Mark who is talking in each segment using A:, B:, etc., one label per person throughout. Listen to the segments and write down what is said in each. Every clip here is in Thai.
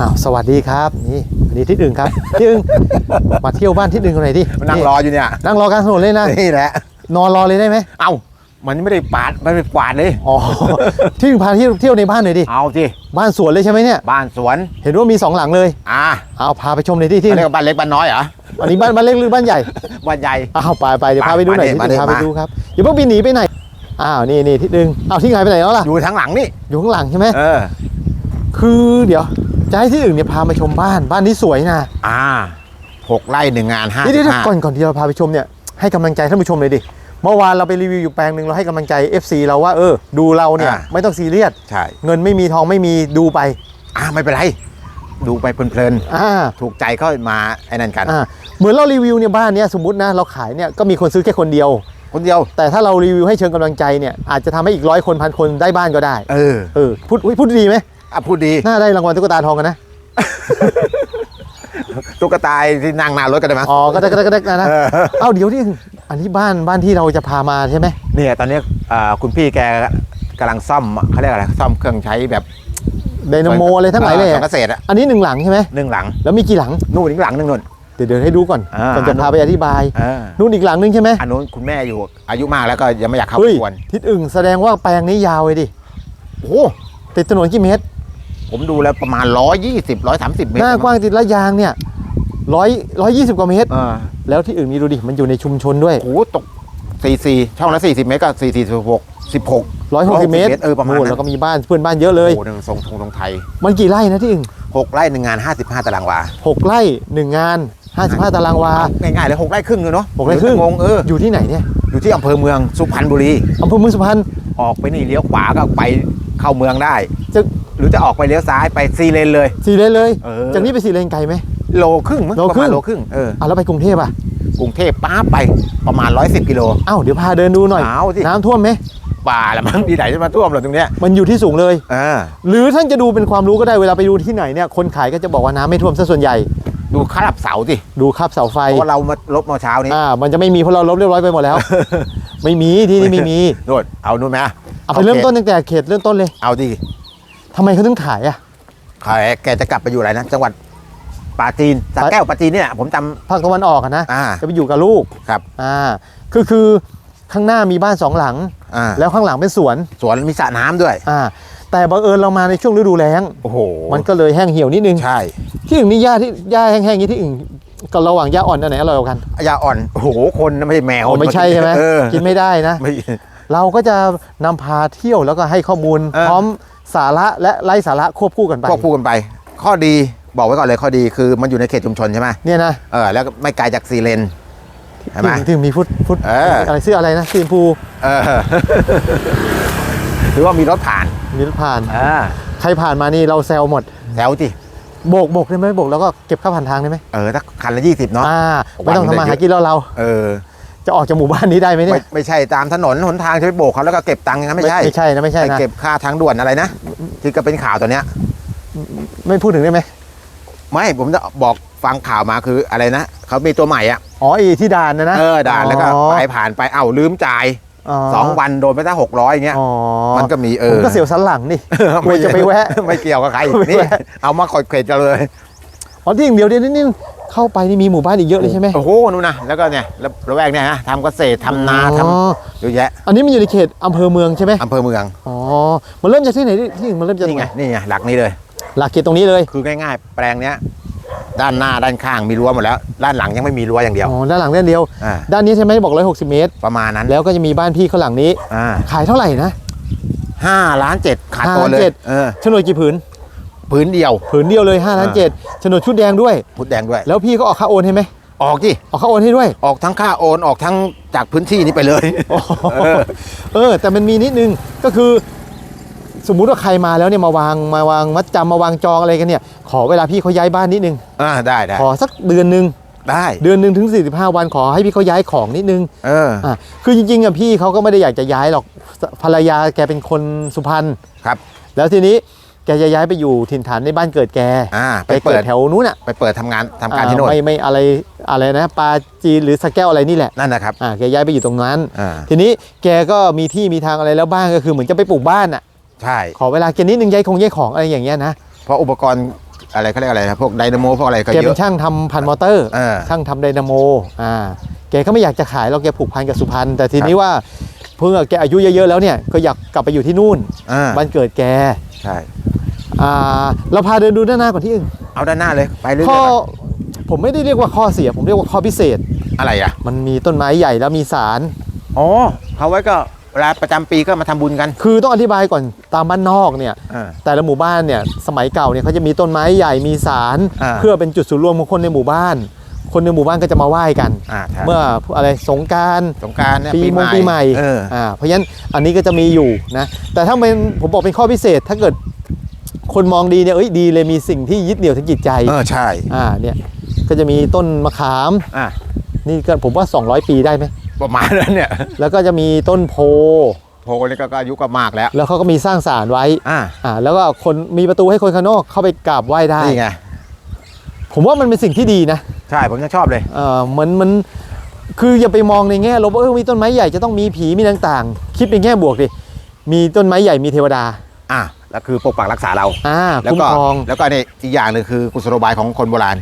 A: อ้าวสวัสดีครับนี่อันนี้ที่หนึ่งครับที่หนึ่งมาเที่ยวบ้านที่หนึ่งกันหน่อยดิ
B: มันนั่งรออยู่เนี่ย
A: นั่งรอกลางถนนเลยนะ
B: นี่แหละ
A: นอนรอเลยได้ไหม
B: เอ้า มันไม่ได้ปาดไม่ได้กวาดเลย
A: อ๋อที่หนึ่งพาเที่ยวเที่ยวในบ้านหน่อยดิ
B: เอาสิ
A: บ้านสวนเลยใช่ไหมเนี่ย
B: บ้านสวน
A: เห็นว่ามีสองหลังเลย
B: อ่า
A: เอาพาไปชมเลยที่ที่
B: เขาเรียกว่าบ้านเล็กบ้านน้อยเหรอ
A: อันนี้บ้านบ้านเล็กหรือบ้านใหญ่
B: บ้านใหญ่
A: อ้าวไปไปเดี๋ยวพาไปดูหน่อย
B: มา
A: ที่
B: ดิ
A: พา
B: มาดิ
A: ไปดูครับอย่าเพิ่งบินหนีไปไหนอ้าวนี่นี่ที่หนึ่งอ้าวที่ไหนไปไหนแล้วล่ะ
B: อยู่ทั้งหลังนี่
A: อยู่ข้างหลังใช่ไหม
B: เออ
A: คือเดี๋ยว จะให้ที่อื่นเนี่ยพามาชมบ้านบ้านนี้สวยนะ
B: อ่าหกไร่หนึ่งงานห้า
A: นี่
B: สิ
A: เดี๋ยว
B: บห้า
A: ก่อนก่อนที่เราพาไปชมเนี่ยให้กำลังใจท่านผู้ชมเลยดิเมื่อวานเราไปรีวิวอยู่แปลงหนึ่งเราให้กำลังใจ FC เราว่าเออ ดูเราเนี่ยไม่ต้องซีเรียส
B: ใช่
A: เงินไม่มีทองไม่มีดูไป
B: อ่าไม่เป็นไรดูไปเพลิน
A: อ่า
B: ๆถูกใจก็มาไอ้นั่นกัน
A: อ่าเหมือนเรารีวิวเนี่ยบ้านเนี่ยสมมตินะเราขายเนี่ยก็มีคนซื้อแค่คนเดียว
B: คนเดียว
A: แต่ถ้าเรารีวิวให้เชิงกำลังใจเนี่ยอาจจะทำให้อีกร้อยคนพันคนได้บ้านก็ได้
B: เออ
A: เออพูดอุ๊ยพูดดีไหม
B: อะพูดดี
A: น่าได้รางวัลตุ๊กตาทองกันนะ
B: ตุ๊กตาที่นั่งหน้ารถกันได้ไหม
A: อ๋อ ก็ได้ก็ได้ก็ได้นะ
B: เออ
A: เอ้าเดี๋ยวที่อันนี้บ้านบ้านที่เราจะพามาใช่ไหม
B: เนี่ยตอนนี้อ่าคุณพี่แกกำลังซ่อมเขาเรียกอะไรซ่อมเครื่องใช้แบบ
A: ไดนาโมอะไรทั้งหลายเลย
B: ออ
A: อะ
B: เกษตรอะ
A: อันนี้หนึ่งหลังใช่ไหม
B: หนึ่งหลัง
A: แล้วมีกี่หลัง
B: นู่นอีกหลังหนึ่งนู่น
A: เดี๋ยวเดี๋ยวให้ดูก่อน
B: อ่า
A: ก่อนจะพาไปอธิบาย
B: เออ
A: นู่นอีกหลังนึงใช่ไหม
B: อันนู้นคุณแม่อยู่อายุมากแล้วก็ยังไม่อยากเข้า
A: เฮ้ย
B: กวน
A: ทิศอึ่งแสดงว่าแปลงนี้ยาวเลยดิ
B: โอ้โห
A: ติดถนนกี่เมตร
B: ผมดูแล้วประมาณ120 130เมตร
A: หน้ากว้างติดละยางเนี่ยร้อยร้อยยี่สิบกว่าเมตร
B: เออ
A: แล้วที่อื่นนี่ดูดิ มันอยู่ในชุมชนด้วย
B: โอ้โหตก44ช่องละ40เมตรก็4 4 16 16
A: ร้อยหกสิบเมตร
B: เออประมาณนั้น
A: โแล้วก็มีบ้านเพื่อนบ้านเยอะเลย
B: โอ้โหหนึ่งทรงทรงทรงไทย
A: มันกี่ไร่นะที่อื่น
B: 6ไร่หนึ่งงาน55ตารางวา
A: หกไร่หนึ่งงานห้าสิบห้าตารางวา
B: ง่ายๆเลย6ไร่ครึ่งเลยเนาะ
A: หกไร่ครึ่ง
B: งงเออ
A: อยู่ที่ไหนเนี่ย
B: อยู่ที่อำเภอเมืองสุพรรณบุรี
A: อำเภอเมืองสุพรรณ
B: ออกไปนี่เลี้ยวขวาก็ไปเข้าเมืองได้
A: จะ
B: หรือจะออกไปเลี้ยวซ้ายไปซีเลนเลย
A: สี่เลนเลย
B: เออ
A: จากนี้ไปสี่เลนไกลไหม
B: โลครึ่งมั้ง
A: โล
B: ประ
A: ครึ่
B: มาณ
A: ง
B: โลครึ่งเออ
A: อะแล้วไปกรุงเทพอะ
B: กรุงเทพป้าไปประมาณ 110 กิโล
A: เอ้าเดี๋ยวพาเดินดูหน่อย
B: เอาสิ
A: น้ำท่วมไหม
B: ป่าละมั้งที่ไหนจะมาท่วมหรอตรงเนี้ย
A: มันอยู่ที่สูงเลย
B: เออ
A: หรือท่านจะดูเป็นความรู้ก็ได้เวลาไปดูที่ไหนเนี่ยคนขายก็จะบอกว่าน้ำไม่ท่วมซะส่วนใหญ่
B: ดูคาบเสาสิ
A: ดูครับเสาไฟ
B: เพราะว่าเรามาลบมาเช้านี้
A: อ่า มันจะไม่มีเพราะเราลบเรียบร้อยไปหมดแล้ว ไม่มีที่นี่ไม่มี
B: โน่นเอานู่นไหม
A: เอาไปเริ่มต้นตั้งแต่เขตเริ่มต้นเลย
B: เอาดิ
A: ทำไมเขาถึงขายอะ
B: ขายแกจะกลับไปอยู่อะไรนะจังหวัดปราจีนสระแก้วปราจีนเนี่ยผมจ
A: ภาคตะวันออกอะนะ
B: อ่า
A: จะไปอยู่กับลูก
B: ครับ
A: อ่า คือคือข้างหน้ามีบ้านสองหลังำ
B: อ่า
A: แล้วข้างหลังเป็นสวน
B: สวนมีสระน้ำด้วย
A: อ่า แต่บังเอิญเรามาในช่วงฤดูแล้ง
B: โอ้โห
A: มันก็เลยแห้งเหี่ยวนิดนึง
B: ใช่
A: ที่อื่นนี่หญ้าที่หญ้าแห้งๆนี้ที่อื่นก็ระหว่างหญ้าอ่อนอันไหนอร่อยกว่ากัน
B: ยาอ่อนโอ้โหคนนะไม่ใช่แมว
A: อ๋อไม่ใช่ใช่ไหม
B: เออ
A: กินไม่ได้นะ
B: ไม่
A: เราก็จะนำพาเที่ยวแล้วก็ให้ข้อมูล
B: เออ
A: พร้อม สาระและไร้สาระควบคู่กันไป
B: ควบคู่กันไป ข้อดีบอกไว้ก่อนเลยข้อดีคือมันอยู่ในเขตชุมชนใช่ไหม
A: เนี่ยนะ
B: เออแล้วก็ไม่ไกลจากซีเลนใช่ไหม
A: ที่ที่มีฟุตฟุต
B: เอออ
A: อะไรเสื้ออะไรนะสีชมพู
B: เออหรือว่ามีรถผ่าน
A: มีรถผ่าน
B: อ่า
A: ใครผ่านมานี่เราแซวหมด
B: แถวจิ
A: โบกโบกได้ไหมโบกแล้วก็เก็บค่าผ่านทางได้ไหม
B: เออถ้าคันละยี่สิบเนาะ
A: อ่าไม่ต้อง
B: วัน
A: ทำมา
B: หนึ่ง
A: หากินแล้วเรา
B: เออ
A: จะออกจากหมู่บ้านนี้ได้ไหมเนี่
B: ไม่
A: ย
B: ไม่ใช่ตามถนนหนทางจะไปโบกเขาแล้วก็เก็บตังค์อย่างนั้นไม่ใช่
A: ไม่ใช่นะไม่ใช่
B: ไป
A: นะ
B: เก็บค่าทางด่วนอะไรนะที่ก็เป็นข่าวตัวเนี้ย
A: ไม่พูดถึงได้ไหม
B: ไม่ผมจะบอกฟังข่าวมาคืออะไรนะเขามีตัวใหม่อะ
A: อ๋อไอีที่ด่านนะนะ
B: เออด่านแล้วก็
A: อ๋อ
B: ไปผ่านไปเอ้าลืมจ่ายสองวันโดนไปตั้งหกร้อยอย่างเงี้ย
A: อ๋อ
B: มันก็มีเอ
A: ผม
B: อ
A: ก็เสียวสันหลังนี่กลัวจะไปแวะ
B: ไม่เกี่ยวกับใคร
A: ไม่
B: นี่
A: แวะ
B: เอามาขดเขตกันเลย
A: อ๋อที่อย่างเดียวเดียวนี่ เข้าไปนี่มีหมู่บ้านอีกเยอะเลยใช่ไหม
B: โอ้โหนู่นนะแล้วก็เนี่ยระระแวกเนี่ยฮะทำเกษตรทำนาท
A: อ๋อำ
B: เยอะแยะ
A: อันนี้มันอยู่ในเขตอำเภอเมืองใช่ไหม
B: อำเภอเมือง
A: อ๋อมันเริ่มจากที่ไหนที่ที่มันเริ่มจากตร
B: นี่
A: ง
B: ไง
A: ไหน
B: นี่ไงหลักนี้เลย
A: หลักเขตตรงนี้เลย
B: คือง่าย ๆ แปลงเนี้ยด้านหน้าด้านข้างมีรั้วหมดแล้ว ด้านหลังยังไม่มีรั้วอย่างเดียว
A: อ๋อด้านหลังด้านเดียว
B: อ่า
A: ด้านนี้ใช่ไหมบอก160เมตร
B: ประมาณนั้น
A: แล้วก็จะมีบ้านพี่ข้างหลังนี้
B: อ่า
A: ขายเท่าไหร่นะ
B: ห้าล้านเจ็ดขาดตัวเล
A: ห้าล้านเจ็
B: ย
A: ด
B: เออ
A: โฉนดกี่ผืน
B: พื้นเดียว
A: ผืนเดียวเลย5ล้าน
B: อ่า
A: เจ็ดโฉนดชุดแดงด้วย
B: พุดแดงด้วย
A: แล้วพี่ก็ออกค่าโอนให้ไหม
B: ออกที่
A: ออกค่าโอนให้ด้วย
B: ออกทั้งค่าโอนออกทั้งจากพื้นที่นี้ไปเลย เออ
A: เออ แต่มันมีนิดนึงก็คือ สมมุติว่าใครมาแล้วเนี่ยมาวางมาวางมัดจำมาวางจองอะไรกันเนี่ย ขอเวลาพี่เขาย้ายบ้านนิดนึง
B: อ่าได้ได้
A: ขอสักเดือนหนึ่ง
B: ได้
A: เดือนหนึ่งถึง 45 วันขอให้พี่เขาย้ายของนิดนึง
B: เออ
A: อะคือจริงๆอะพี่เขาก็ไม่ได้อยากจะย้ายหรอกภรรยาแกเป็นคนสุพรรณ
B: ครับ
A: แล้วทีนี้ แกจะย้ายไปอยู่ถิ่นฐานในบ้านเกิดแก
B: อ่า
A: ไป
B: ไป
A: เปิ
B: เปิ
A: ด
B: ด
A: แถวนู้นอะ
B: ไปเปิดทำงานทำการที่โน่น
A: อ่ไม่ไม่อะไรอะไรนะปลาจีนหรือสะแก้วอะไรนี่แหละ
B: นั่นนะครับ
A: อ่าแกย้ายไปอยู่ตรงนั้น
B: อ่า
A: ทีนี้แกก็มีที่มีทางอะไรแล้วบ้างก็คือเหมือนจะไปปลูกบ้านอะ
B: ใช่
A: ขอเวลาแกนิดนึงย้ายคงย้ายของอะไรอย่างเงี้ยนะ
B: เพราะอุปกรณ์อะไรเขาเรียกอะไรนะพวกไดนาโมพวกอะไรก็
A: แก
B: เย
A: เป็
B: อะ
A: นช่างทำพันมอเตอร์
B: เออ
A: ช่างทำไดนาโมอ่าแกก็ไม่อยากจะขายเราแกผูกพันกับสุพรรณแต่ทีนี้ว่าเพิ่งแกอายุเยอะๆแล้วเนี่ยก็อยากกลับไปอยู่ที่นู่น
B: อ่า
A: บ้านเกิดแก
B: ใช่
A: อ่าเราพาเดินดูด้านหน้าก่อนที่อื่น
B: เอาด้านหน้าเลยไปเรื่อยๆ
A: ข้อ
B: ก่อน
A: ผมไม่ได้เรียกว่าข้อเสีย ผมเรียกว่าข้อพิเศษ
B: อะไรอะ
A: มันมีต้นไม้ใหญ่แล้วมีสาร
B: อ๋อเขาไว้ก็เวลาประจำปีก็มาทำบุญกัน
A: คือต้องอธิบายก่อนตามบ้านนอกเนี่ย
B: อ่า
A: แต่ละหมู่บ้านเนี่ยสมัยเก่าเนี่ยเขาจะมีต้นไม้ใหญ่มีสาร
B: อ่า
A: เพื่อเป็นจุดศูนย์รวมของคนในหมู่บ้าน คนในหมู่บ้านก็จะมาไหว้กัน
B: อ่าใช่
A: เมื่ออะไรสงกราร
B: สงกรารเนี่ย
A: ปีมงปีใหม่
B: เออ
A: อ่าเพราะฉะนั้นอันนี้ก็จะมีอยู่นะแต่ถ้าเป็นผมบอกเป็นข้อพิเศษถ้าเกิด คนมองดีเนี่ยเอ้ยดีเลยมีสิ่งที่ยึดเหนี่ยวทางจิตใจ
B: เออใช่
A: อ่าเนี่ยก็จะมีต้นมะขาม
B: อ่า
A: นี่ก็ผมว่า 200 ปีได้ไหม
B: ประมาณนั้นเนี่ย
A: แล้วก็จะมีต้นโพ
B: โพนี่ก็ก็อายุก็มากแล้ว
A: แล้วเขาก็มีสร้างศาลไว้
B: อ่า
A: อ่าแล้วก็คนมีประตูให้คนข้างนอกเข้าไปกราบไหว้ได้
B: นี่ไง
A: ผมว่ามันเป็นสิ่งที่ดีนะ
B: ใช่ผมยังชอบเลย
A: เออเหมือนมันคืออย่าไปมองในแง่ลบว่าเออมีต้นไม้ใหญ่จะต้องมีผีมีต่างๆ คิดในแง่บวกดิมีต้นไม้ใหญ่มีเทวดา
B: อ่า แล้วคือปกปักรักษาเรา
A: อ่า
B: แล้ว
A: คุ้ม
B: ก็
A: ครอง
B: แล้วก็นี่อีกอย่างหนึ่งคือกุศโลบายของคนโบราณ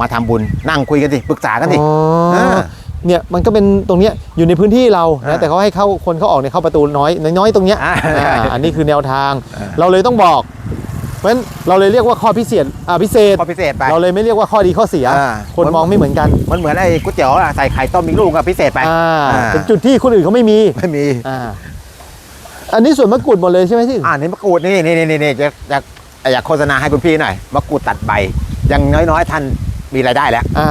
B: มาทำบุญนั่งคุยกันสิปรึกษากันสิ
A: อ๋อ
B: อ่า
A: เนี่ยมันก็เป็นตรงเนี้ยอยู่ในพื้นที่เรา
B: อ่า
A: นะแต่เขาให้เข้าคนเขาออกเนี่ยเข้าประตูน้อยน้อยๆตรงเนี้ย
B: อ่า
A: อ่าอันนี้คือแนวทาง
B: อ่า
A: เราเลยต้องบอก เพราะฉะนั้นเราเลยเรียกว่าข้อพิเศษอ่าพิเศษ
B: ข้อพิเศษไป
A: เราเลยไม่เรียกว่าข้อดีข้อเสีย
B: อ่า
A: คนมองไม่เหมือนกัน
B: มันเหมือนไอ้ก๋วยเตี๋ยวอะใส่ไข่ต้มอีกลูกอะพิเศษไป
A: อ่า
B: อ่า
A: เป็นจุดที่คนอื่นเขาไม่มี
B: ไม่มี
A: อ่า อันนี้ส่วนมะกรูดหมดเลยใช่ไหมที่
B: อ่านี่มะกรูดนี่นี่นี่นี่จะจะอยากโฆษณาให้คุณพี่หน่อยมะกรูดตัดใบอยังน้อยๆท่านมีรายได้แล้ว
A: อ่า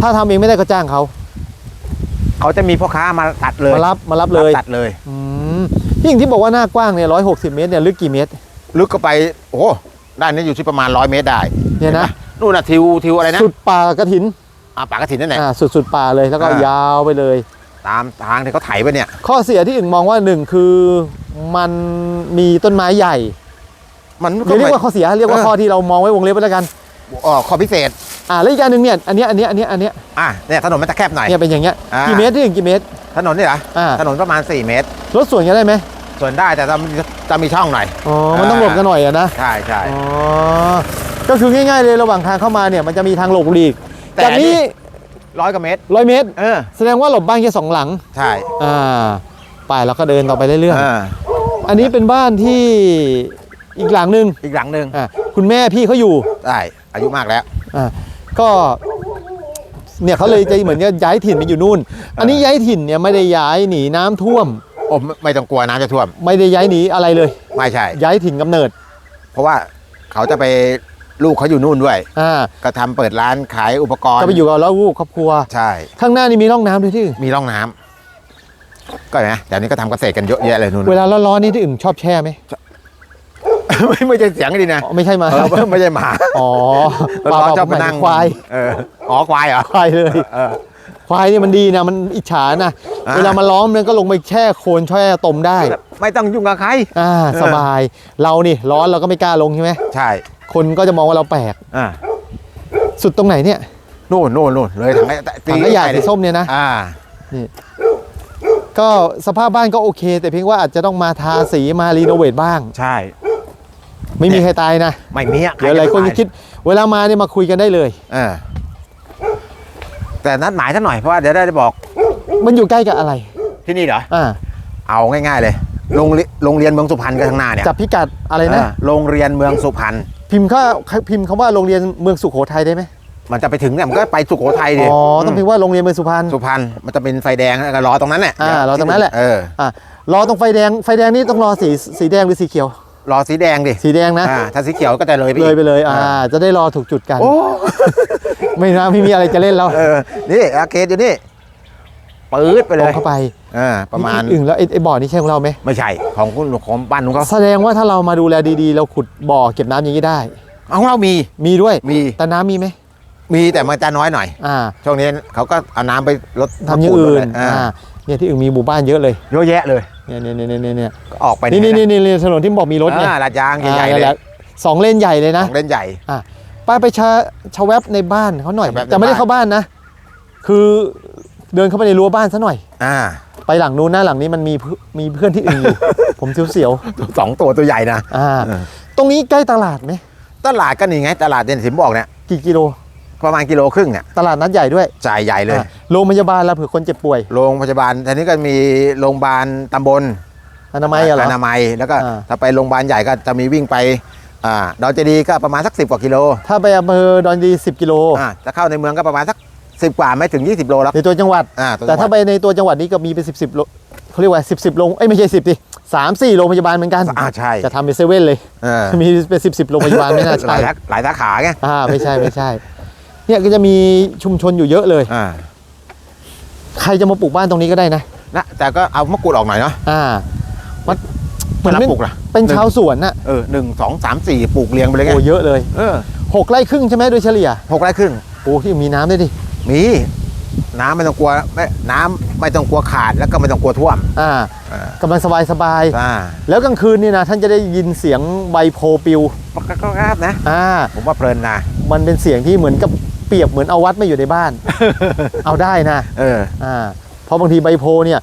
A: ถ้าทำเองไม่ได้ก็จ้างเขา
B: เขาจะมีพ่อค้ามาตัดเลย
A: มารับมารับเลย
B: ตัดเลย
A: อืมที่อย่างที่บอกว่าหน้ากว้างเนี่ยร้อยหกสิบเมตรเนี่ยลึกกี่เมตร
B: ลึกก็ไปโอ้โหด้านนี้อยู่ที่ประมาณร้อยเมตรได้
A: เนี่ยนะ
B: นู่นน่ะทิวทิวอะไรนะ
A: สุดป่ากระถิน
B: อ่าปากกระถินนั่นแหละ
A: อ่าสุดสุดป่าเลยแล้วก็
B: อ่าย
A: ยาวไปเลย
B: ตามทางที่เขาไถไปเนี่ย
A: ข้อเสียที่อื่นมองว่าหนึ่งคือ มันมีต้นไม้ใหญ่
B: มัน
A: เดี๋ยวเรียกว่าข้อเสียเรียกว่า
B: เออ
A: ข้อที่เรามองไว้วงเล็บไปแล้วกัน
B: อ๋อข้อพิเศษ
A: อ่าแล้วอีกอย่างหนึ่งเนี่ยอันเนี้ยอันเนี้ยอันเนี้ยอันเนี้ย
B: อะเนี่ยถนนมันจะแคบหน่อย
A: เนี่ยเป็นอย่างเงี้ย
B: อ่ากี่
A: กี่เมตรที่อื่นกี่เมตร
B: ถนนนี่เหรอ
A: อ่า
B: ถนนประมาณ 4 เมตร
A: รถสวนกันได้ไหม
B: ส่วนได้แต่จะจะมีช่องหน่อย
A: อ๋อมันต้องหลบกันหน่อยอะนะ
B: ใช่ใช่
A: อ๋อก็คือง่ายๆเลยระหว่างทางเข้ามาเนี่ยมันจะมีทางหลบหลีก
B: แต่
A: จากนี้
B: ร้อยกว่าเมตร
A: ร้อยเมตร
B: เออ
A: แสดงว่าหลบบ้านแค่สองหลัง
B: ใช่
A: อ่าไปแล้วก็เดินต่อไปเรื่อย
B: เออ
A: ๆ อันนี้เป็นบ้านที่อีกหลังหนึ่ง
B: อีกหลังหนึ่ง
A: อ่าคุณแม่พี่เขาอยู่
B: ได้อายุมากแล้ว
A: อ่าก็เนี่ยเขาเลยจะเหมือนกับย้ายถิ่นไปอยู่นู่น อันนี้ย้ายถิ่นเนี่ยไม่ได้ย้ายหนีน้ำท่วม
B: โอ้ไม่ไม่ต้องกลัวน้ำจะท่วม
A: ไม่ได้ย้ายหนีอะไรเลย
B: ไม่ใช่
A: ย้ายถิ่นกำเนิด
B: เพราะว่าเขาจะไปลูกเขาอยู่นู่นด้วย
A: อ่า
B: ก็ทำเปิดร้านขายอุปกรณ์
A: ก็ไปอยู่กับเราลูกครอบครัว
B: ใช่
A: ข้างหน้านี่มีร่องน้ำด้วยที่
B: มีร่องน้ำ ก็เห็นะแต่นี้ก็ทำเกษตรกันเยอะแยะเลยนู่น
A: เวลาร้อนๆนี่ที่อื่นชอบแช่ไหม
B: ไม่ไม่ใช่เสียงดีนะ
A: อ๋อไม่ใช่มา
B: เออไม่ใช่หมา
A: อ๋อ
B: ร้อนๆชอบ
A: เป
B: มา
A: ล่าๆ
B: นั่ง
A: ควาย
B: เอออ๋อควายเหรอ
A: ควายเลย
B: เออ
A: ควายนี่มันดีนะมันอิจฉานะ
B: อ่า
A: เวลามันร้อนมันก็ลงไปแช่โคลนแช่ตมได้
B: ไม่ต้องยุ่งกับใคร
A: อ่า
B: เออ
A: สบาย เรานี่ร้อนเราก็ไม่กล้าลงใช่ไหม
B: ใช่
A: คนก็จะมองว่าเราแปลก
B: อ่า
A: สุดตรงไหนเนี่ย
B: นู่นนู่นนู่นเลยถังไอ้
A: ถังขยะสีส้มเนี่ยนะ
B: อ่า
A: ก็สภาพบ้านก็โอเค แต่เพียงว่าอาจจะต้องมาทาสีมารีโนเวทบ้าง
B: ใช่
A: ไม่มีใครตายนะ
B: ไม่มีอะ
A: เดี๋ยวหลายคนจะคิด เวลามาเนี่ยมาคุยกันได้เลย
B: เออแต่นัดหมายซะหน่อยเพราะว่าเดี๋ยวได้บอก
A: มันอยู่ใกล้กับอะไร
B: ที่นี่เหรอ
A: อ่า
B: เอาง่ายๆเลยโรงเรียนโรงเรียนเมืองสุพรรณก็ข้างหน้าเนี่ย
A: จับพิกัดอะไรนะ
B: เออโรงเรียนเมืองสุพรรณ
A: พิมพ์ข้าพิมพ์คำว่าโรงเรียนเมืองสุโขทัยได้ไหม
B: มันจะไปถึงเนี่ยมันก็ไปสุโขทัยดิ
A: อ๋อต้องพิมพ์ว่าโรงเรียนเมืองสุพรรณ
B: สุพรรณมันจะเป็นไฟแดงแล้วก็รอตรงนั้นแหละ
A: อ่ารอตรงนั้นแหละ
B: เออ
A: อ่ารอตรงไฟแดงไฟแดงนี่ต้องรอสีสีแดงหรือสีเขียว
B: รอสีแดงดิ
A: สีแดงนะ
B: อ่าถ้าสีเขียวก็จะเลยไป
A: เลย
B: อีก
A: ไปเลยอ่า จะได้รอถูกจุดกัน
B: โอ้
A: ไม่นะไม่มีอะไรจะเล่นแล้ว
B: เออนี่อาเกตอยู่นี่ปื๊ดไป
A: ต
B: เล
A: รง
B: ย
A: เข้าไป
B: อ่าประมาณ
A: อึ่งแล้วไอ้ไอ้บ่อนี่ใช่ของเราไหม
B: ไม่ใช่ของคุณของบ้านนุ้งเขา
A: แสดงว่าถ้าเรามาดูแลดีๆ เราขุดบ่อเก็บน้ำอย่างนี้ได้
B: ของเรามี
A: มีด้วย
B: มี
A: แต่น้ำมีไหม
B: มีแต่มันจะน้อยหน่อย
A: อ่า
B: ช่วงนี้เขาก็เอาน้ำไปลด
A: ทำอย่างอื่น
B: ลดอ่า
A: อ่าเนี่ยที่อื่นมีหมู่บ้านเยอะเลย
B: เยอะแยะเลย
A: เนี่ยเนี่ยเนี่ยเนี่ยเนี่ย
B: ก็ออกไป
A: นี่นี่
B: เย
A: นี่นี่ถนนที่บอกมีรถเนี่ย
B: อ่าลาดยาง
A: อ่า
B: ใหญ่ๆ
A: นั่
B: เล
A: น
B: ย
A: แหละสองเลนใหญ่เลยนะ
B: ของเล่นใหญ่
A: ไปไปชาชาแวบในบ้านเขาหน่อย
B: ชาแวบใน
A: แต่ไม่ได้
B: บ้าน
A: เข้าบ้านนะ คือเดินเข้าไปในรั้วบ้านซะหน่อย
B: อ่า
A: ไปหลังนู้นหน้าหลังนี้มันมีเพื่อนมีเพื่อนที่อื่นอยู่ ผมเสียว
B: สองตัวตัวใหญ่นะ
A: ๆอ่า
B: เออ
A: ตรงนี้ใกล้ตลาดไหม
B: ตลาดก็นี่ไง ตลาดเด่นสิมบอกเนี่ย
A: กี่กิโล
B: ประมาณกิโลครึ่งเนี่ย
A: ตลาดนัดใหญ่ด้วย
B: จ่ายใหญ่เลย
A: อะโรงพยาบาลแล้วเผื่อคนเจ็บป่วย
B: โรงพยาบาลทีนี้ก็มีโรงพยาบาลตำบล
A: อนามัยอะเหรอ
B: อนามัยแล้วก็
A: อ่า
B: ถ้าไปโรงพยาบาลใหญ่ก็จะมีวิ่งไปอ่าดอนเจดีย์ก็ประมาณสักสิบกว่ากิโล
A: ถ้าไปอำเภอดอนดี 10 กิโล
B: อ่าถ้าเข้าในเมืองก็ประมาณสักสิบกว่าไม่ถึง 20 โลแล้ว
A: ในตัวจังหวัด
B: อ่า
A: แต่ถ้าไปในตัวจังหวัดนี้ก็มีเป็นสิบสิบโลเขาเรียกว่าสิบสิบโรงเอ้ยไม่ใช่สิบดิสามสี่โรงพยาบาลเหมือนกัน
B: อ่าใช่
A: จะทำเป็นเซเว่นเลย
B: เออ
A: มีเป็นสิบสิบโรงพยาบาลไม่น่า
B: ห
A: ใช่
B: ลายสาหลายสาขาไง
A: อ่าไม่ใช่ไม่ใช่ เนี่ยก็จะมีชุมชนอยู่เยอะเลย
B: อ่า
A: ใครจะมาปลูกบ้านตรงนี้ก็ได้นะ
B: นะแต่ก็เอามะกรูดออกหน่อยเนาะ
A: อ่ามันเหมือน
B: ถ้า
A: เป็น
B: ปลูกล่ะ
A: เป็นชาวสวนน่ะ
B: เออหนึ่งสองสามสี่ปลูกเรียงไปเลยไง
A: โอ้เยอะเลย
B: เออ
A: หกไร่ครึ่งใช่ไหมโดยเฉลี่ย
B: หกไร่ครึ่ง
A: โอ้ที่มีน้ำด้วยดิ
B: มีน้ำไม่ต้องกลัวไม่น้ำไม่ต้องกลัวขาดแล้วก็ไม่ต้องกลัวท่วม
A: อ่า
B: อ่ากำ
A: ลังสบายสบาย
B: อ่า
A: แล้วกลางคืนนี่นะท่านจะได้ยินเสียงใบโพปิว
B: ก็ก็ครับนะ
A: อ่า
B: ผมว่าเพลินนะ
A: มันเป็นเสียงที่เหมือนกับ เปรียบเหมือนเอาวัดมาอยู่ในบ้าน เอาได้นะ
B: เออ
A: อ่าเพราะบางทีใบโพเนี่ย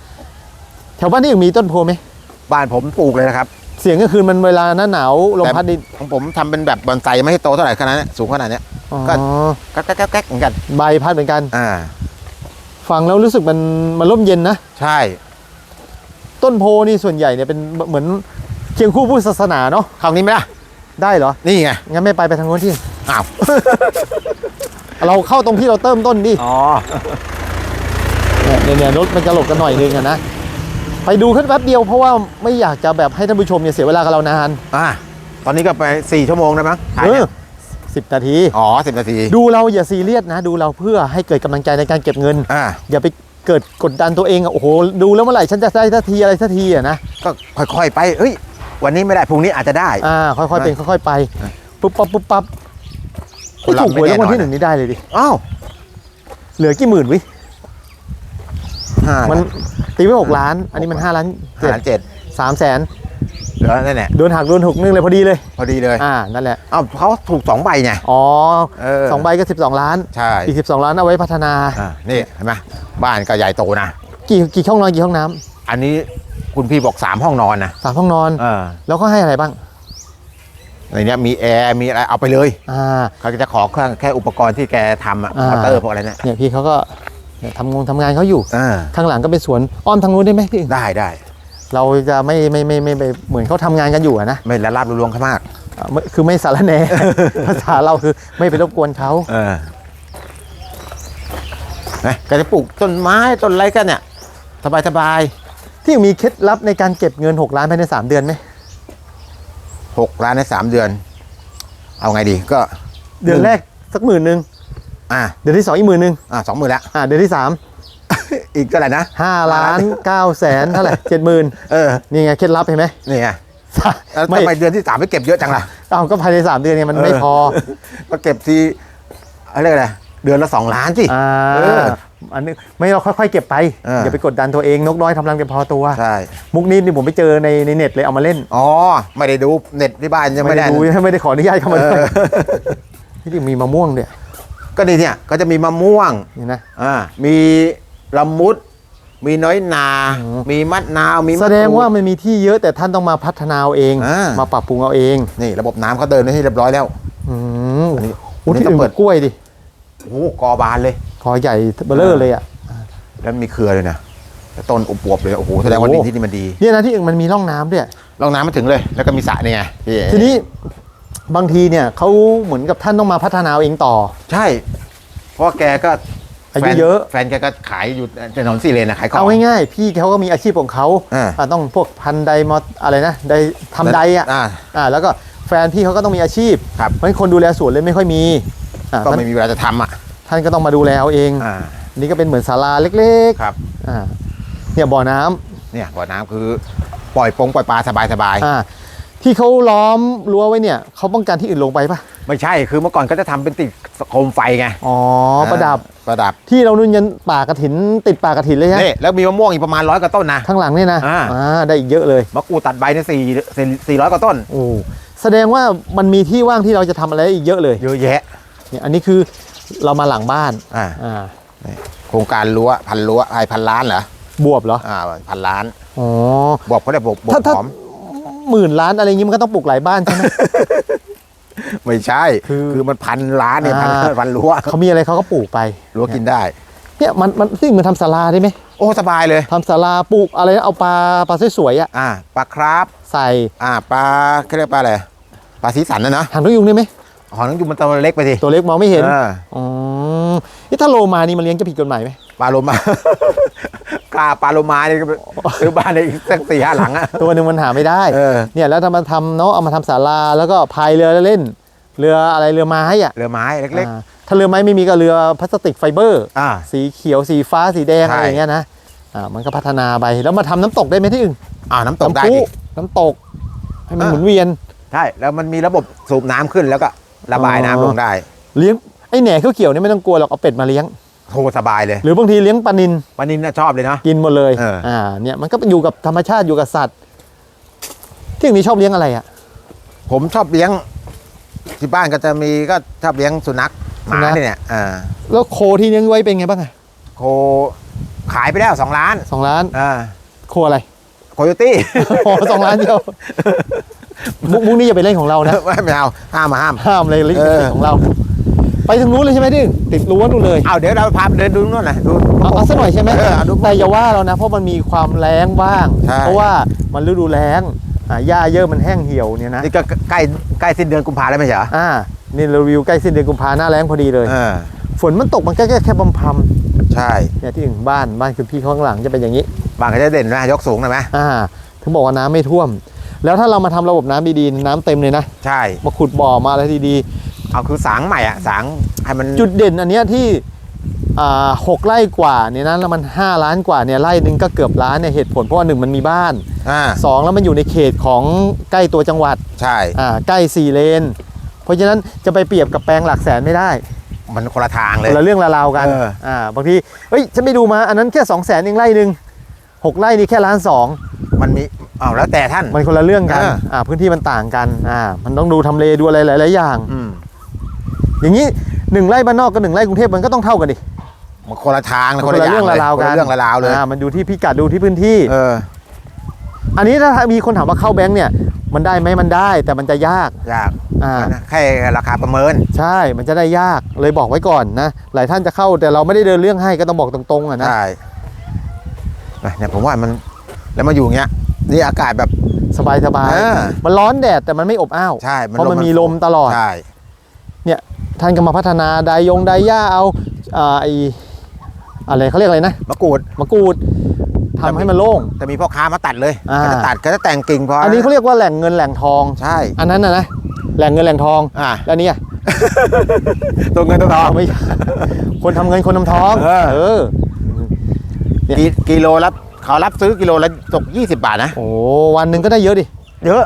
A: แถวบ้านนี่ยังมีต้นโพไหม
B: บ้านผมปลูกเลยนะครับ
A: เสียงก็คือมันเวลาหน้าหนาวลมพัดดิน
B: ของผมทำเป็นแบบบอนไซไม่ให้โตเท่าไหร่ขนาดนี้นสูงขนาดเนี้ย
A: อ๋อ
B: ก็ แก๊กแก๊กแก๊กแก๊กเหมือนกัน
A: ใบพัดเหมือนกัน
B: อ่า
A: ฟังแล้วรู้สึกมันมันร่มเย็นนะ
B: ใช่
A: ต้นโพนี่ส่วนใหญ่เนี่ยเป็นเหมือนเคียงคู่พุทธศาสนาเนาะ
B: คราวนี้ไหมล่ะ
A: ได้เหรอ
B: นี่ไง
A: งั้นไม่ไปไปทางโน้นที่
B: อ้าว
A: เราเข้าตรงที่เราเติมต้นดิ
B: อ๋อ
A: เนี่ยเนี่ยรถมันจะหลบกันหน่อยนึงอะนะไปดูแค่แป๊บเดียวเพราะว่าไม่อยากจะแบบให้ท่านผู้ชมเนี่ยเสียเวลากับเรานาน
B: อ่าตอนนี้ก็ไปสี่ชั่วโมงได้มั้งถ่าย
A: เอ
B: เนี่
A: อยสิบนาที
B: อ๋อสิบนาที
A: ดูเราอย่าซีเรียสนะ ดูเราเพื่อให้เกิดกำลังใจในการเก็บเงิน
B: อ่า
A: อย่าไปเกิดกดดันตัวเองอะโอ้โหดูแล้วเมื่อไหร่ฉันจะได้ทัทีอะไรทัทีอะนะ
B: ก็ค่อยๆไปเอ้ย วันนี้ไม่ได้พรุ่งนี้อาจจะได้
A: อ่าค่อยๆเป็นค่อยๆไป
B: อะ
A: ปุ๊บปั๊บปุ๊บปั๊บ
B: คน
A: ไม่
B: เรา
A: ถูกหวย
B: ไม่
A: รางวัล
B: แน่นอน
A: ที่หนึ่งนี่ได้เลยดิ
B: อ้าว
A: เหลือกี่หมื่นวิ
B: ห้า
A: มันตีไว้หกล้าน อันนี้มันห้าล้าน
B: ห้า
A: เจ็ด
B: ล้านเจ็ด
A: สามแสน
B: เหลือนั่นแหละ
A: โดนหักโดนหกนึงเลยพอดีเลย
B: พอดีเลย
A: อ่า นั่นแหละ
B: อ้าวเขาถูกสองใบไง
A: อ๋อ
B: เออ
A: สองใบก็สิบสองล้าน
B: ใช่
A: อีกสิบสองล้านเอาไว้พัฒนา
B: อ่านี่เห็นไหมบ้านก็ใหญ่โตนะ
A: กี่กี่ห้องนอนกี่ห้องน้ำ
B: อันนี้คุณพี่บอกสามห้องนอนนะ
A: สามห้องนอน
B: เออ
A: แล้วก็ให้อะไรบ้าง
B: ในเนี้ยมีแอร์มีอะไรเอาไปเลย
A: อ่า
B: เขาจะขอแค่แค่อุปกรณ์ที่แกทำอะ
A: อ่า
B: มอเตอร์พวกอะไรเนี่ย
A: เนี่ยพี่เขาก็เนี่ยทำงงทำงานเขาอยู่
B: อ่า
A: ข้างหลังก็เป็นสวนอ้อมทางนู้นได้ไหมพี่
B: ได้ได้
A: เราจะไม่ไม่ไม่ไม่ไม่เหมือนเขาทำงานกันอยู่อะนะ
B: ไม่ละลาบละลวงเขามาก
A: อ่าไม่คือไม่สารแหน ภาษาเราคือไม่ไปรบกวนเขา
B: เออนะแกจะปลูกต้นไม้ต้นอะไรกันเนี่ยสบายสบาย
A: ที่มีเคล็ดลับในการเก็บเงิน 6 ล้านภายใน 3 เดือนไหม
B: หกล้านในสามเดือน เอาไงดีก็
A: เดือนแรกสักหมื่นหนึ่ง
B: อ่า
A: เดือนที่2อีกหมื่นหนึ่ง
B: อ่าสองหมื่นละ
A: อ่าเดือนที่
B: อีกเท่าไหร่นะ
A: 3 5ล้าน9แสนเท่าไหร่เจ็ดหมื่น
B: เออ
A: นี่ไงเคล็ดลับเห็นไหม
B: นี่ไงแล้ว
A: ไม่
B: ทำไมเดือนที่สามไม่เก็บเยอะจังล่ะ
A: เอาก็ภายใน3เดือนเนี่ยมันไม่พอ
B: ก็เก็บทีอะไรอะไรเดือนละสองล้านสิ
A: อ่า
B: เออ
A: อันนี้ไม่เราค่อยๆเก็บไป
B: เอออ
A: อย่าไปกดดันตัวเองนกน้อยทำรังเต็มพอตัว
B: ใช่
A: มุกนี้นี่ผมไปเจอในในเน็ตเลยเอามาเล่น
B: อ๋อ ไม่ได้ดูเน็ตที่บ้านยัง
A: ไม่
B: ไม่
A: ได้
B: ได้
A: ดูไม่ได้ขออนุญาตเข้ามา
B: เอ
A: ด้วย
B: อ
A: ที่จริงมีมะม่วงเนี่ย
B: ก็นี่เนี่ยก็จะมีมะม่วง
A: นี่นะ
B: อ่า มีละมุด มีน้อยนา
A: อืม
B: มีมัดนาว มีมะ
A: แสดง
B: กรู
A: ว่ามันมีที่เยอะแต่ท่านต้องมาพัฒนาเอาเอง
B: อ่า
A: มาปรับปรุงเอาเอง
B: นี่ระบบน้ำเขาเดินไว้ให้เรียบร้อยแล้ว
A: อืม
B: อันนี้
A: โอ้
B: อันนี้
A: ที่
B: ต้อ
A: อื่
B: ง
A: น
B: เปิด
A: กล้วยดิ
B: โอ้โหกอบานเลย
A: คอใหญ่เบลเลอร์เลยอะ
B: แล้วมีเครือเลยนะแต่ต้นอวบๆเลยโอ้โหแสดงว่า
A: โอ้
B: ดิ
A: โห
B: นที่นี่มันดี
A: เนี่ยนะที่อื่นมันมีร่องน้ำด้วย
B: ลองน้ำมาถึงเลย แล้วก็มีสระนี่ไงพี่
A: ทีนี้บางทีเนี่ยเขาเหมือนกับท่านต้องมาพัฒนาเอาเองต่อ
B: ใช่ เพราะว่าแกก็
A: อายุ
B: แฟน
A: เยอะ
B: แฟนแกก็ขายอยู่ถนนสี่เลนนะขายของ
A: เอาง่ายๆพี่เขาก็มีอาชีพของเขา
B: อ่า
A: อ่าต้องพวกพันไดมออะไรนะไดทำไดอะ
B: อ่า
A: อ่าแล้วก็แฟนพี่เขาก็ต้องมีอาชีพ
B: ครับ
A: เพราะฉะนั้นคนดูแลสวนเลยไม่ค่อยมีอ่า
B: ก็
A: ท่าน
B: ไม่มีเวลาจะทำอะ
A: ท่านก็ต้องมาดูแลเอาเอง
B: อ่า
A: นี่ก็เป็นเหมือนศาลาเล็ก
B: ครับ
A: ๆอ่าเนี่ยบ่อน้ำ
B: เนี่ยบ่อน้ำคือปล่อยปงปล่อยปลาสบายสบายๆ
A: อ่าที่เขาล้อมรั้วไว้เนี่ยเขาป้องกันที่อื่นลงไปปะ
B: ไม่ใช่คือเมื่อก่อนก็จะทำเป็นติดโคมไฟไง
A: อ๋อประดับ
B: อ่าประดับ
A: ที่เรานุ่นยันป่ากระถิน ติดป่ากระถินเลยฮะ
B: นี่แล้วมีมะม่วงอีกประมาณร้อยกว่าต้นนะ
A: ข้างหลังเนี่ยนะ
B: อ่า
A: ได้อีกเยอะเลย
B: มะกรูดตัดใบเนี่ยสี่สี่ร้อยกว่าต้น
A: โอ้แสดงว่ามันมีที่ว่างที่เราจะทำอะไรได้อีกเยอะเลย
B: เยอะแยะ
A: เนี่ยอันนี้คือเรามาหลังบ้าน
B: อ่า
A: อ่า
B: โครงการรั้วพันรั้วไอ้พันล้านเหรอบ
A: วบเหรอ
B: อ่าพันล้าน
A: อ๋อ
B: บวบเขาได้บวบบวบ
A: ถ้าถ้า
B: หอม
A: หมื่นล้านอะไรอย่างงี้มันก็ต้องปลูกหลายบ้านใช่ไหม
B: ไม่ใช่
A: คือ
B: คือมันพันล้านเนี่ยพัน
A: อ่า
B: พันรั้ว
A: เขามีอะไรเขาก็ปลูกไป
B: รั้วกินได้
A: เนี่ยมันมันซึ่งมันทำศาลาได้ไหม
B: โอ้สบายเลย
A: ทำศาลาปลูกอะไรนะเอาปลาปลาสวยๆอะ
B: อ่าปลาคราฟ
A: ใส่
B: อ่าปลาเขาเรียกปลาอะไรปลาสีสันนะเนาะ
A: หางนกยุงได้ไหม
B: หอนังยูงมันตัวเล็กไปสิ
A: ตัวเล็กมองไม่เห็น
B: ออ
A: อ๋อนี่ถ้าโลมานี่มันเลี้ยงจะผิดกฎหมายไหม
B: ปลาโลมา กล้าปลาโลมาเนี่ยก็ไปซื้อบ้านในอีกสักสี่ห้าหลังอะ
A: ตัวหนึ่งมันหาไม่ได้
B: เออ
A: เนี่ยแล้วถ้ามาทำเนาะเอามาทำศาลาแล้วก็พายเรือเล่น เรืออะไรเรือไม้อะ
B: เรือไม้เล็ก
A: อ่าถ้าเรือไม้ไม่มีก็เรือพลาสติกไฟเบอร์
B: ๆ อ่า
A: สีเขียวสีฟ้าสีแดง
B: ใช่
A: อะไรอย่างเงี้ยนะอ่ามันก็พัฒนาไปแล้วมาทำน้ำตกได้ไหมที่อื่น
B: อ่าน้ำตกได้
A: น้ำพุ
B: ดิ
A: น้ำตก ให้มัน
B: อ่า
A: หมุนเวียน
B: ใช่ แล้วมันมีระบบสูบน้ำขึ้นแล้วก็ ระบายน้ำ
A: อ๋อ
B: ลงได้
A: เลี้ยงไอ้แหน่เขียวๆนี่ไม่ต้องกลัวหรอกเอาเป็ดมาเลี้ยง
B: โทสบายเลย
A: หรือบางทีเลี้ยงปลานิน
B: วันนี้น่าชอบเลยเนาะ
A: กินหมดเลย
B: เอออ่
A: เนี่ยมันก็อยู่กับธรรมชาติอยู่กับสัตว์ที่อย่างนี้ชอบเลี้ยงอะไรอะ
B: ผมชอบเลี้ยง ที่บ้านก็จะมีก็ชอบเลี้ยงสุนัขหมา
A: สุนัข
B: เนี่ยอ่า
A: แล้วโคที่เลี้ยงไว้เป็นไงบ้างอะ
B: โคขายไปแล้วสองล้าน
A: สองล้าน
B: อ่า
A: โคอะไร
B: โคโยตี้
A: โอ้สองล้านเดียว มุกมุกนี้อย่าไปเล่นของเรานะ
B: ไม่ไม่เอาห้ามมาห้าม
A: ห้ามเลยลิข
B: เอ
A: สิท
B: อ
A: ธิ์ของเรา ไปถึงนู้นเลยใช่ไหมดิติดรั้วนู่นเลย
B: เอาเดี๋ยวเราพาไปเดินดูนู่นนะดู
A: เอาเอาสักหน่อยใช่ไหม
B: เออเอาดู
A: แต่อย่าว่าเรานะ เพราะมันมีความแรงบ้าง
B: ใช่
A: เพราะว่ามันฤดูแล้งอ่าหญ้าเยอะมันแห้งเหี่ยวเนี่ยนะ
B: นี่ก็ใกล้ใกล้สิ้นเดือนกุมภาแล้วไม่ใช่เหรอ
A: อ่านี่เรารีวิวใกล้สิ้นเดือนกุมภาหน้าแล้งพอดีเลย
B: เออ
A: ฝนมันตกมันแค่แค่แค่บำพ
B: ใช่ำ
A: เนี่ยที่ถึงบ้านบ้านคือพี่ข้างหลังจะเป็นอย่างนี้
B: บางก็จะเด่นนะยกสูงนะไหม
A: อ่า ถึงบอกว่าน้ำไม่ท่วม แล้วถ้าเรามาทำระบบน้ำดีๆน้ำเต็มเลยนะ
B: ใช่
A: มาขุดบ่อมาอะไรดี
B: เอาคือสางใหม่อะสางให้มัน
A: ๆจุดเด่นอันเนี้ยที่อ่าหกไร่กว่าเนี่ยนะแล้วมัน 5 ล้านกว่าเนี่ยไร่หนึ่งก็เกือบล้านเนี่ยเหตุผลเพราะว่าหนึ่งมันมีบ้าน
B: อ่า
A: สองแล้วมันอยู่ในเขตของใกล้ตัวจังหวัด
B: ใช่
A: อ่าใกล้สี่เลน เพราะฉะนั้นจะไปเปรียบกับแปลงหลักแสนไม่ได้
B: มันคนละทาง
A: ค
B: เลย
A: นละเรื่องละราวกัน
B: เออ
A: อ่าบางทีเฮ้ยฉันไปดูมาอันนั้นแค่2 0 0แสนเองไร่หนึ่ง หกไร่นี่แค่ล้านสอง
B: มันมีอ้าวแล้วแต่ท่าน
A: มันคนละเรื่องกัน
B: เอออ่
A: อ่าพื้นที่มันต่างกันอ่ามันต้องดูทำเลดูอะไรหลายๆอย่าง
B: อืม
A: อย่างนี้หนึ่งไร่บ้านนอกกับหนึ่งไร่กรุงเทพมันก็ต้องเท่ากันดิ
B: มันคนละทาง
A: มันคนละเรื่องละราวกัน
B: คละเรื่องละราวเลย
A: อ่ามันดูที่พิกัดดูที่พื้นที่
B: เออ
A: อันนี้ถ้ามีคนถามว่าเข้าแบงค์เนี่ย มันได้ไหมมันได้แต่มันจะยาก
B: ยาก
A: อ่า
B: นะแค่ราคาประเมิน
A: ใช่มันจะได้ยากเลยบอกไว้ก่อนนะหลายท่านจะเข้าแต่เราไม่ได้เดินเรื่องให้ก็ต้องบอกตรงๆอะนะ
B: ใช่ เนี่ยผมว่ามันแล้วมาอยู่อย่างเงี้ยนี่อากาศแบบ
A: สบายสบาย
B: เออ
A: มันร้อนแดดแต่มันไม่อบอ้าว
B: ใช่
A: เพราะมันมีลมตลอด
B: ใช่
A: ท่านก็มาพัฒนาไดยงไดย่าเอาอ่าไออะไรเขาเรียกอะไรนะ
B: มะกรูด
A: มะกรูดทำให้มันโล่ง
B: แต่มีพ่อค้ามาตัดเลย
A: อ่า
B: เขาจะตัดเขาจะแต่งกิ่งพอ
A: อั
B: อั
A: นนี้เขาเรียกว่าแหล่งเงินแหล่งทอง
B: ใช่
A: อันนั้นนะนะแหล่งเงินแหล่งทอง
B: อ่า
A: แล้วเนี่ย
B: ตัวเงินตัวทอง
A: ไม่ใช่คนทำเงินคนทำทอง
B: เออ
A: เออเนี่ย
B: กิกิโลละเขารับซื้อกิโลละตก20 บาทนะ
A: โอ้วันหนึ่งก็ได้เยอะดิ
B: เยอะ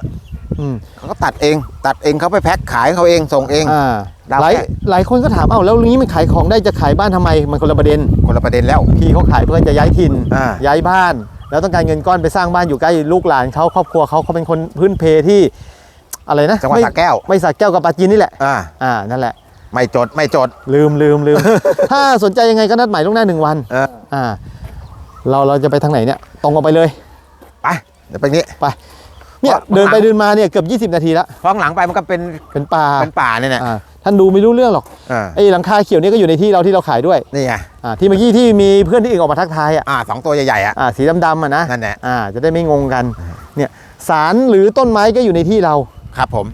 A: อืม
B: เขาก็ตัดเอง ตัดเองเขาไปแพ็คขายเขาเองส่งเอง
A: อ่า
B: เรา
A: หลาย
B: แค่
A: หลายคนก็ถามเอ้าแล้วนี้มันขายของได้จะขายบ้านทำไม มันคนละประเด็น
B: คนละประเด็นแล้ว
A: พี่เขาขายเพื่อจะย้ายถิ่น
B: อ่า
A: ย้ายบ้าน แล้วต้องการเงินก้อนไปสร้างบ้านอยู่ใกล้ลูกหลานเขาครอบครัวเขาเขาเป็นคนพื้นเพที่ อะไรนะ
B: จังหวัด
A: ไม่
B: สระแก้ว
A: ไม่สระแก้วกับปราจีนนี่แหละ
B: อ่า
A: อ่านั่นแหละ
B: ไม่จดไม่จด
A: ลืมลืมลืม ถ้าสนใจยังไงก็นัดหมายล่วงหน้าหนึ่งวัน
B: เออ
A: อ่า เราเราจะไปทางไหนเนี่ยตรงออกไปเลย
B: ไปเดี๋ยวไปนี้
A: เนี่ย
B: ว่า
A: เดินไปเดินมาเนี่ยเกือบ20 นาทีละ
B: ข้างหลังไปมันก็เป็น
A: เป็นป่า
B: เป็นป่าเนี่ยนะ
A: อ่าท่านดูไม่รู้เรื่องหรอก
B: อ่า
A: ไอ้หลังคาเขียวนี่ก็อยู่ในที่เราที่เราขายด้วย
B: นี่ไง
A: อ่าที่เมื่อกี้ที่มีเพื่อนที่อื่นออกมาทักทายอะ
B: อ่าสองตัวใหญ่ๆอะ
A: อ่าสีดำๆอะนะ
B: นั่นแหละ
A: อ่าจะได้ไม่งงกันเนี่ยสารหรือต้นไม้ก็อยู่ในที่เรา
B: ครับผม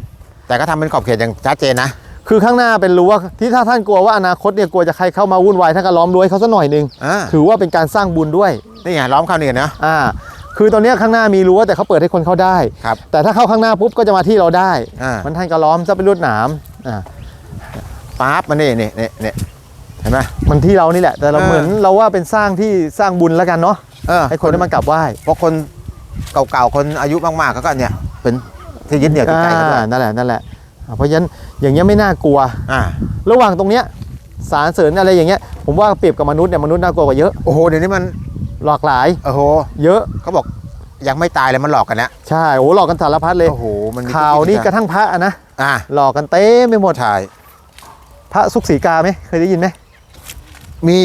B: แต่ก็ทำเป็นขอบเขตอย่างชัดเจนนะ
A: คือข้างหน้าเป็นรั้วที่ถ้าท่านกลัวว่าอนาคตเนี่ยกลัวจะใครเข้ามาวุ่นวายท่านก็ล้อมรั้วให้เขาสักหน่อยหนึง
B: อ่า
A: ถือว่าเป็นการสร้างบุญด้วย
B: นี่ไงล้อมเข้านี่เนาะ
A: อ่าคือตอนเนี้ยข้างหน้ามีรั้วแต่เขาเปิดให้คนเข้าได้
B: ครับ
A: แต่ถ้าเข้าข้างหน้าปุ๊บก็จะมาที่เราได้
B: อ่า
A: มันท่านก็ล้อมซะเป็นลวดหนามอ่า
B: ปั๊บมานี่นี่นี่นี่เห็นไหม
A: มันที่เรานี่แหละ แต่เรา
B: เออ
A: เหมือนเราว่าเป็นสร้างที่สร้างบุญแล้วกันเนาะ
B: เออ
A: ให้คนได้มากราบไหว้
B: เพราะคนเก่าๆคนอายุมากๆเขาก็เนี่ยเป็นที่ยึดเหนี่ยวจิตใจเขาด้ว
A: อ่ายนั่นแหละนั่นแหละอ่า เพราะฉะนั้นอย่างเงี้ยไม่น่ากลัว
B: อ่า
A: ระหว่างตรงเนี้ยสารเสริญอะไรอย่างเงี้ยผมว่าเปรียบกับมนุษย์เนี่ยมนุษย์น่ากลัวกว่าเยอะ
B: โอ้โห เดี๋ยวนี้มัน
A: หลากหลาย
B: โอ้โห
A: เยอะ
B: เขาบอกยังไม่ตายเลยมันหลอกกันนะ
A: ใช่โอ้หลอกกันสารพัดเลย
B: โอ้โห มันมี
A: ข่าวนี่
B: ทุ
A: กระทั่งพระอะนะ
B: อ่า
A: หลอกกันเต็มไปหมด
B: ใช่
A: พระสุขสีกาไหมเคยได้ยินไหม
B: มี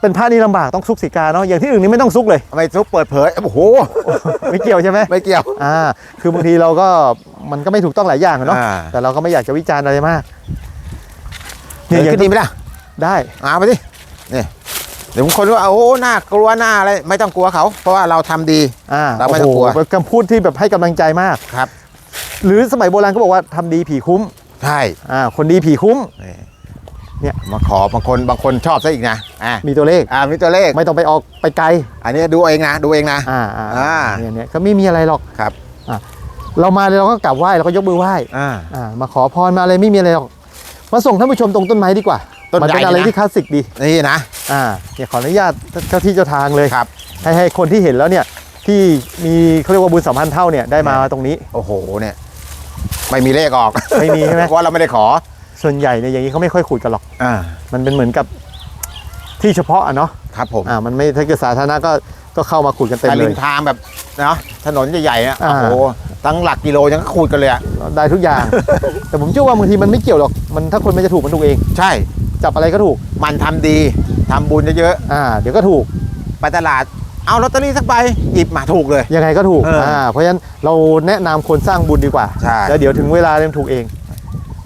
A: เป็นพระนี่ลำบากต้องซุกสีกาเนาะอย่างที่อื่นนี่ไม่ต้องซุกเลย
B: ทำไมซุปเปิดเผยโอ้โห
A: ไม่เกี่ยวใช่ไหม
B: ไม่เกี่ยว
A: อ่า คือบางทีเราก็มันก็ไม่ถูกต้องหลายอย่างอะเนาะ
B: อ่า
A: แต่เราก็ไม่อยากจะวิจารณ์อะไรมาก
B: เดี๋ยว
A: อย่าง
B: ขึ้นดีไหมล่ะ
A: ได้
B: เอาไปดินี่เดี๋ยวบางคนว่าโอ้น่ากลัวหน้าอะไรไม่ต้องกลัวเขา เพราะว่าเราทำดี
A: อ่า
B: เราไม่ต้องกลัว
A: โโหเป็นคำพูดที่แบบให้กำลังใจมาก
B: ครับ
A: หรือสมัยโบราณก็บอกว่าทำดีผีคุ้ม
B: ใช่
A: อ่าคนดีผีคุ้ม
B: นี่
A: เนี่ย
B: มาขอบางคนบางคนชอบซะอีกนะอ่า
A: มีตัวเลข
B: อ่ามีตัวเลข
A: ไม่ต้องไปออกไปไกล
B: อันนี้ดูเองนะดูเองนะ
A: อ่าอ่า
B: อ่า
A: เนี่ยเนี่ยก็ไม่มีอะไรหรอก
B: ครับ
A: เรามาเลยเราก็กราบไหว้เราก็ยกมือไหว้
B: อ่า
A: อ่ามาขอพรมาอะไรไม่มีอะไรหรอกมาส่งท่านผู้ชมตรงต้นไม้ดีกว่า
B: ต้น
A: มั
B: ใหญ่
A: เป็นอะไร
B: นะ
A: ที่คลาสสิกดี
B: นี่นะ
A: อ่าเนี่ยขออนุญาตเจ้าที่เจ้าทางเลย
B: ครับ
A: ให้ให้คนที่เห็นแล้วเนี่ยที่มีเขาเรียกว่าบุญสัมพันธ์เท่าเนี่ยได้มาตรงนี้
B: โอ้โหเนี่ยไม่มีเลขออก
A: ไม่มีใช่ไหม
B: เพราะเราไม่ได้ขอ
A: ส่วนใหญ่เนี่ยอย่างนี้เขาไม่ค่อยขุดกันหรอก
B: อ่า
A: มันเป็นเหมือนกับที่เฉพาะอะเนาะ
B: ครับผม
A: อ่ามันไม่ถ้าเกิดสาธารณะก็ก็เข้ามาขุดกันเต็ม
B: แต่
A: เล
B: ริ
A: ย
B: มทางแบบเนาะถนนใหญ่ๆนะ
A: อ่า
B: โอ้โหตั้งหลักกิโลยังก็ขูดกันเลยอะ
A: ได้ทุกอย่าง แต่ผมเชื่อว่าบางทีมันไม่เกี่ยวหรอกมันถ้าคนมันจะถูกมันถูกเอง
B: ใช่
A: จับอะไรก็ถูก
B: มันทำดีทำบุญเยอะ
A: อ่าเดี๋ยวก็ถูก
B: ๆไปตลาดเอาลอตเตอรี่สักใบหยิบมาถูกเลย
A: ยังไงก็ถูก
B: เอออ่
A: อ่าเพราะฉะนั้นเราแนะนำคนสร้างบุญดีกว่า
B: ใช่
A: แล้วเดี๋ยวถึงเวลาเริ่มถูกเอง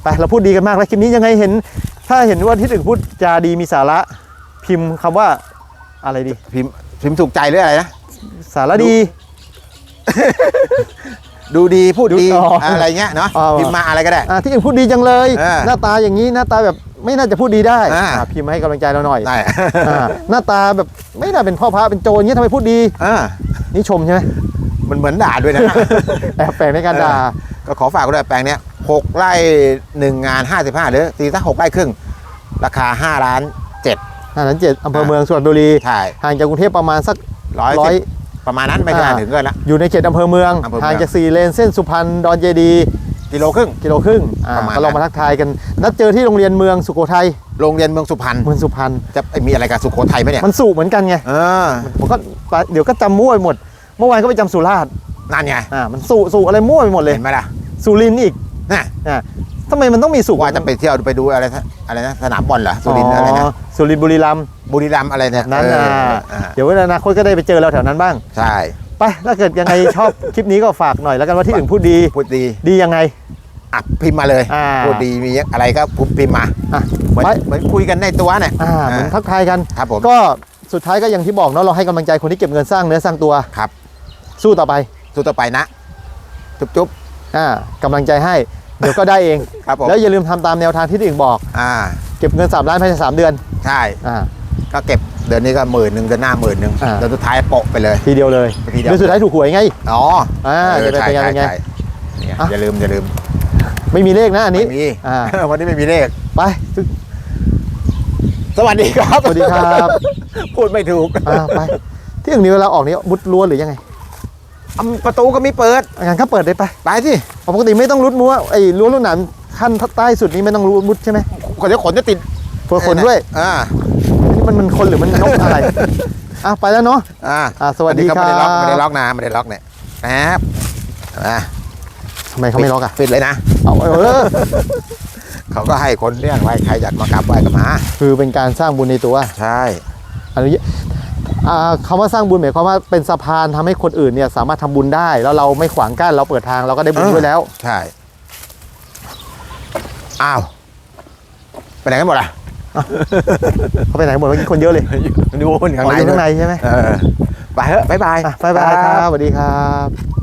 A: ไปเราพูดดีกันมากแล้วคลิปนี้ยังไงเห็น ถ้าเห็นว่าที่อื่นพูดจาดีมีสาระพิมพ์คำว่าอะไรดี
B: พิมพ์พิมพ์ถูกใจหรืออะไรนะ
A: สาระดี
B: ดูดีพูดดี
A: ดูอ๋ออ
B: อะไรเงี้ยเนาะ
A: อ๋อ
B: พิมพ์มาอะไรก็ได้
A: อ่าที่อื่นพูดดีจังเลย
B: เออ
A: หน้าตาอย่างนี้หน้าตาแบบไม่น่าจะพูดดีได้
B: อ่า
A: อ่าพิมพ์ให้กำลังใจเราหน่อย
B: ได้
A: อ่าหน้าตาแบบไม่น่าเป็นพ่อพระเป็นโจรเงี้ยทำไมพูดดี
B: อ่า
A: นี่ชมใช่ไหม
B: มันเหมือนด่าด้วยนะ
A: แอบแฝงในการด่า
B: ก็ขอฝากด้วยแปลงเนี้ยหกไร่หนึ่งงานห้าสิบห้าหรือตีสักหกไร่ครึ่ง ราคาห้าล้านเจ็ด
A: อ่านั้นเจ็ดอำเภอเมืองสุพรรณบุรี
B: ใช่
A: ห่างจากกรุงเทพประมาณสัก
B: ร้อย
A: ร้อย
B: ประมาณนั้นไม่ได้
A: อ่า
B: ถึงเกินละ
A: อยู่ในเขตอำเภอเมือง
B: อำเภอเมือง
A: ห่างจากสี่เลนเส้นสุพรรณดอนเจดีย์
B: กิโลครึ่ง
A: กิโลครึ่งอ่า
B: ประมาณ
A: ก็ลอง
B: นั้น
A: มาทักทายกัน นัดเจอที่โรงเรียนเมืองสุโขทัย
B: โรงเรียนเมืองสุพรรณ
A: เมืองสุพรรณ
B: จะเอ้ยมีอะไรกับสุโขทัยไหมเนี่ย
A: มันสุเหมือนกันไง
B: เออ
A: ผมก็เดี๋ยวก็จำมั่วไปหมด เมื่อวานก็ไปจำสุราษฎร์
B: นั่นไง
A: อ่ามันสุสุอะไรมั่วไปหมดเลย
B: เห็นไหมล่ะ
A: สุรินทร์อีก
B: น่ะ
A: อ่าทำไมมันต้องมีสุ
B: ว่าจะไปเที่ยวไปดูอะไรนะอะไรนะสนามบอลเหรอสุรินทร์อะไรนะ
A: สุรินทร์บุรีรัมย์
B: บุรีรัมย์อะไรเนี่ย
A: นั้น
B: เอ
A: อ่า
B: ออ่า
A: เดี๋ยววันอนาคตก็ได้ไปเจอเราแถวนั้นบ้าง
B: ใช่
A: ไปถ้าเกิดยังไงชอบคลิปนี้ก็ฝากหน่อยแล้วกันว่าที่อื่นพูดดี
B: พูดดี
A: ดียังไง
B: อะพิมพ์มาเลย
A: อ่า
B: พูดดีมีอะไรก็พิมพ์มา
A: อะ
B: เหมือน
A: ไป
B: เหมือนคุยกันในตัวเนี่ย
A: อ่าเหมือนทักทายกัน
B: ครับผม
A: ก็สุดท้ายก็อย่างที่บอกเนาะเราให้กำลังใจคนที่เก็บเงินสร้างเนื้อสร้างตัว
B: ครับ
A: สู้ต่อไป
B: สู้ต่อไปนะ จุ๊บจุ๊บ
A: อ่ากำลังใจให้เดี๋ยวก็ได้เอง
B: ครับผม
A: แล้วอย่าลืมทำตามแนวทางที่ที่อื่นบอก
B: อ่า
A: เก็บเงิน3ล้านภายใน3เดือน
B: ใช่
A: อ่า
B: ก็เก็บเดือนนี้ก็หมื่นหนึ่งเดือนหน้าหมื่นหนึ่ง
A: อ่า
B: เดือนสุดท้ายโปะไปเลย
A: ทีเดียวเลย
B: ทีเดียว
A: เดือนสุดท้ายถูกหวยไง
B: อ๋อ
A: อ่า
B: เออ
A: จะเป็น
B: ใช่
A: เป็นไง
B: ใช่
A: เป็นไง
B: ใช่เนี่ย
A: อะ
B: อย่าลืมอย่าลืม
A: ไม่มีเลขนะอันนี้
B: ไม่มี
A: อ่า
B: วันนี้ไม่มีเลข
A: ไป
B: สวัสดีครับ
A: สวัสดีครับ
B: พูดไม่ถูก
A: อ่าไป ที่อื่นนี้เวลาออกนี้มุดรั้วหรือยังไง
B: อะประตูก็มีเปิด
A: งั้นก็เปิดได้ไป
B: ไปสิ
A: ปกติไม่ต้องรุดรั้วไอ้รั้วรุ่นหนามขั้นใต้สุดนี้ไม่ต้องรุดมุดใช่ไหม
B: ขนจะขนจะติด
A: เพื่อคนด้วย
B: อ่า
A: นี่มันมันคนหรือมันนกอะไรอะไปแล้วเนาะ
B: อ่า
A: อ่าสวัสดี
B: อันนี้เขาไม่ได้ล็อก
A: ครับ
B: ไม่ได้ล็อกนะไม่ได้ล็อกเนี่ยแอบอ่า
A: ทำไมเขาไม่ล็อกอะ
B: ปิดเลยนะ
A: เอาเออ
B: เขาก็ให้คนเลี้ยงไว้ใครอยากมากราบไหว้ก็มา
A: คือเป็นการสร้างบุญในตัว
B: ใช่
A: อันนี้อ่า คำว่าสร้างบุญหมายความว่าเป็นสะพานทำให้คนอื่นเนี่ยสามารถทำบุญได้ แล้วเราไม่ขวางกั้นเราเปิดทางเราก็ได้บุญด้วยแล้ว
B: ใช่อ้าวไปไหนกันหมดอะ
A: เขาไปไหนหมดเมื่อกี้คนเยอะเลย
B: ดูคนข้าง
A: อ๋อ
B: ใน
A: อยู่ข้างในใช่ไหม
B: เออไปเถอะบ๊ายบาย
A: อะบ๊ายบายครับสวัสดีครับ